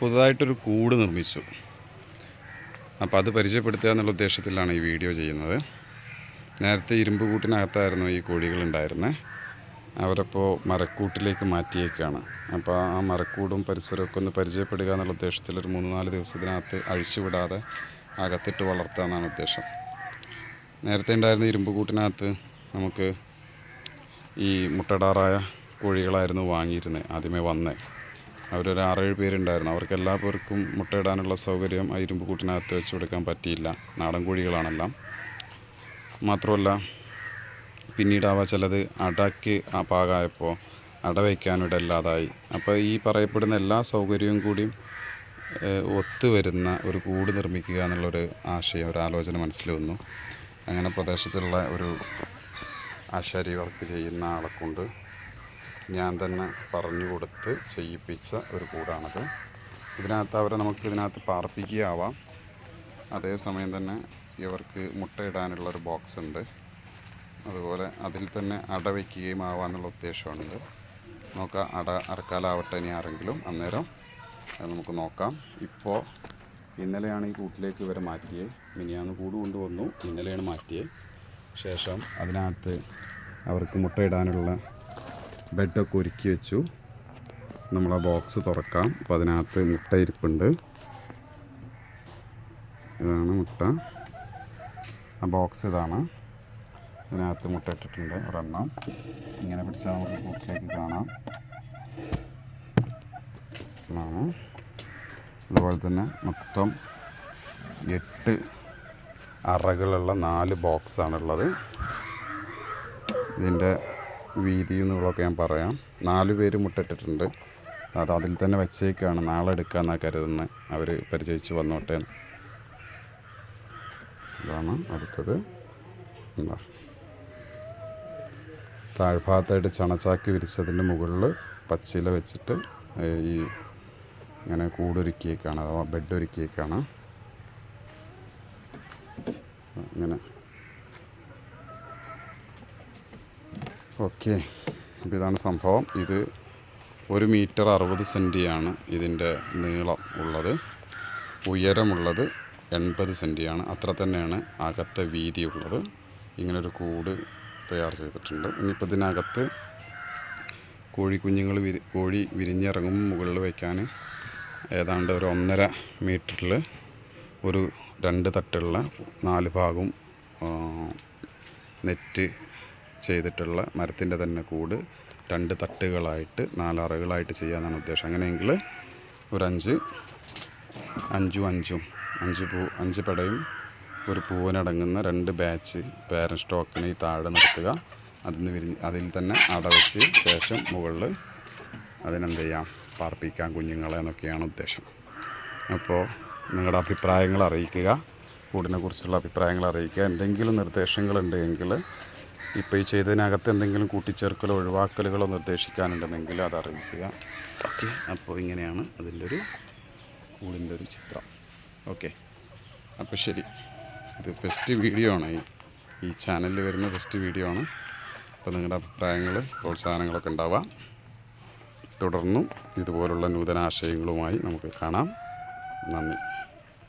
പുതുതായിട്ടൊരു കൂട് നിർമ്മിച്ചു. അപ്പോൾ അത് പരിചയപ്പെടുത്തുക എന്നുള്ള ഉദ്ദേശത്തിലാണ് ഈ വീഡിയോ ചെയ്യുന്നത്. നേരത്തെ ഇരുമ്പ് കൂട്ടിനകത്തായിരുന്നു ഈ കോഴികളുണ്ടായിരുന്നത് അവരപ്പോൾ മരക്കൂട്ടിലേക്ക് മാറ്റിയേക്കാണ്. അപ്പോൾ ആ മരക്കൂടും പരിസരമൊക്കെ ഒന്ന് പരിചയപ്പെടുക എന്നുള്ള ഉദ്ദേശത്തിൽ ഒരു മൂന്ന് നാല് ദിവസത്തിനകത്ത് അഴിച്ചുവിടാതെ അകത്തിട്ട് വളർത്തുക എന്നാണ് ഉദ്ദേശം. നേരത്തെ ഉണ്ടായിരുന്ന ഇരുമ്പ് കൂട്ടിനകത്ത് നമുക്ക് ഈ മുട്ടടാറായ കോഴികളായിരുന്നു വാങ്ങിയിരുന്നത് ആദ്യമേ വന്നത് അവരൊരു ആറേഴ് പേരുണ്ടായിരുന്നു. അവർക്ക് എല്ലാവർക്കും മുട്ടയിടാനുള്ള സൗകര്യം ആ ഇരുമ്പ് കൂട്ടിനകത്ത് വെച്ച് കൊടുക്കാൻ പറ്റിയില്ല. നാടൻ കോഴികളാണെല്ലാം. മാത്രമല്ല പിന്നീടാവാ ചിലത് അടയ്ക്ക് പാകമായപ്പോൾ അട വയ്ക്കാനിടയില്ലാതായി അപ്പോൾ ഈ പറയപ്പെടുന്ന എല്ലാ സൗകര്യവും കൂടിയും ഒത്തു ഒത്തുവരുന്ന ഒരു കൂട് നിർമ്മിക്കുക എന്നുള്ളൊരു ആശയം ഒരു ആലോചന മനസ്സിൽ വന്നു. അങ്ങനെ പ്രദേശത്തുള്ള ഒരു ആശാരി വർക്ക് ചെയ്യുന്ന ആളെ കൊണ്ട് ഞാൻ തന്നെ പറഞ്ഞു കൊടുത്ത് ചെയ്യിപ്പിച്ച ഒരു കൂടാണത്. ഇതിനകത്ത് അവരെ നമുക്ക് ഇതിനകത്ത് പാർപ്പിക്കുകയാവാം. അതേസമയം തന്നെ ഇവർക്ക് മുട്ടയിടാനുള്ള ഒരു ബോക്സ് ഉണ്ട് അതുപോലെ അതിൽ തന്നെ അട വയ്ക്കുകയും ആവാന്നുള്ള ഉദ്ദേശമുണ്ട് നോക്കാം അട അറക്കാലാവട്ടെ ഇനി ആരെങ്കിലും. അന്നേരം നമുക്ക് നോക്കാം. ഇപ്പോൾ ഇന്നലെയാണ് ഈ കൂട്ടിലേക്ക് ഇവരെ മാറ്റിയത് മിനിയാന്ന് കൂട് കൊണ്ടുവന്നു ഇന്നലെയാണ് മാറ്റിയത് ശേഷം അതിനകത്ത് അവർക്ക് മുട്ടയിടാനുള്ള ബെഡൊക്കെ ഒരുക്കി വെച്ചു. നമ്മൾ ആ ബോക്സ് തുറക്കാം. അപ്പോൾ അതിനകത്ത് മുട്ട ഇരിപ്പുണ്ട്. ഇതാണ് മുട്ട. ആ ബോക്സ് ഇതാണ്. ഇതിനകത്ത് മുട്ട ഇട്ടിട്ടുണ്ട് ഒരെണ്ണം. ഇങ്ങനെ പിടിച്ചാൽ നമുക്ക് കൂട്ടിലേക്ക് കാണാം. ഇതാണ്. അതുപോലെ തന്നെ മൊത്തം എട്ട് അറകളുള്ള നാല് ബോക്സാണുള്ളത്. ഇതിന്റെ വീതി എന്നുള്ളതൊക്കെ ഞാൻ പറയാം. നാല് പേര് മുട്ടിട്ടിട്ടുണ്ട്. അത് അതിൽ തന്നെ വെച്ചേക്കാണ്. നാളെ എടുക്കാമെന്നാണ് കരുതുന്നത് അവർ പരിചയിച്ച് വന്നോട്ടെ. അതാണ് അടുത്തത്. എന്താ താഴ്ഭാഗത്തായിട്ട് ചണച്ചാക്കി വിരിച്ചതിന്റെ മുകളിൽ പച്ചില വെച്ചിട്ട് ഈ ഇങ്ങനെ കൂടൊരുക്കിയേക്കാണ്. അഥവാ ബെഡ് ഒരുക്കിയേക്കാണ് ഇങ്ങനെ. ഓക്കെ. അപ്പോൾ ഇതാണ് സംഭവം. ഇത് ഒരു മീറ്റർ അറുപത് സെന്റിയാണ് ഇതിന്റെ നീളം ഉള്ളത്. ഉയരമുള്ളത് എൺപത് സെന്റിയാണ് അത്ര തന്നെയാണ് അകത്തെ വീതിയുള്ളത് ഇങ്ങനൊരു കൂട് തയ്യാർ ചെയ്തിട്ടുണ്ട്. ഇനിയിപ്പോൾ ഇതിനകത്ത് കോഴിക്കുഞ്ഞുങ്ങൾ വിരി കോഴി വിരിഞ്ഞിറങ്ങും മുകളിൽ വയ്ക്കാൻ ഏതാണ്ട് ഒരു ഒന്നര മീറ്ററിൽ ഒരു രണ്ട് തട്ടുള്ള നാല് ഭാഗവും നെറ്റ് ചെയ്തിട്ടുള്ള മരത്തിന്റെ തന്നെ കൂട് രണ്ട് തട്ടുകളായിട്ട് നാലറകളായിട്ട് ചെയ്യാനാണ് ഉദ്ദേശം. അങ്ങനെയെങ്കിൽ ഒരു അഞ്ച് അഞ്ചും അഞ്ചും അഞ്ച് പൂ അഞ്ച് പടയും ഒരു പൂവനടങ്ങുന്ന രണ്ട് ബാച്ച് പേരൻ സ്റ്റോക്കിന് താഴെ നിർത്തുക. അതിൽ നിന്ന് വിരിഞ്ഞ് അതിൽ തന്നെ അടവച്ച് ശേഷം മുകളിൽ അതിനെന്ത് ചെയ്യാം? പാർപ്പിക്കാം കുഞ്ഞുങ്ങളെ എന്നൊക്കെയാണ് ഉദ്ദേശം. അപ്പോൾ നിങ്ങളുടെ അഭിപ്രായങ്ങൾ അറിയിക്കുക. കൂടിനെ കുറിച്ചുള്ള അഭിപ്രായങ്ങൾ അറിയിക്കുക. എന്തെങ്കിലും നിർദ്ദേശങ്ങളുണ്ടെങ്കിൽ ഇപ്പോൾ ഈ ചെയ്തതിനകത്ത് എന്തെങ്കിലും കൂട്ടിച്ചേർക്കലോ ഒഴിവാക്കലുകളോ നിർദ്ദേശിക്കാനുണ്ടെങ്കിൽ അത് അറിയിക്കുക. ഓക്കെ അപ്പോൾ ഇങ്ങനെയാണ് അതിന്റെ ഒരു കൂടിന്റെ ഒരു ചിത്രം. ഓക്കെ അപ്പോൾ ശരി. ഇത് ഫസ്റ്റ് വീഡിയോ ആണ്. ഈ ഈ ചാനലിൽ വരുന്ന ഫസ്റ്റ് വീഡിയോ ആണ്. അപ്പോൾ നിങ്ങളുടെ അഭിപ്രായങ്ങൾ പ്രോത്സാഹനങ്ങളൊക്കെ ഉണ്ടാവാം. തുടർന്നും ഇതുപോലുള്ള നൂതന ആശയങ്ങളുമായി നമുക്ക് കാണാം. നന്ദി.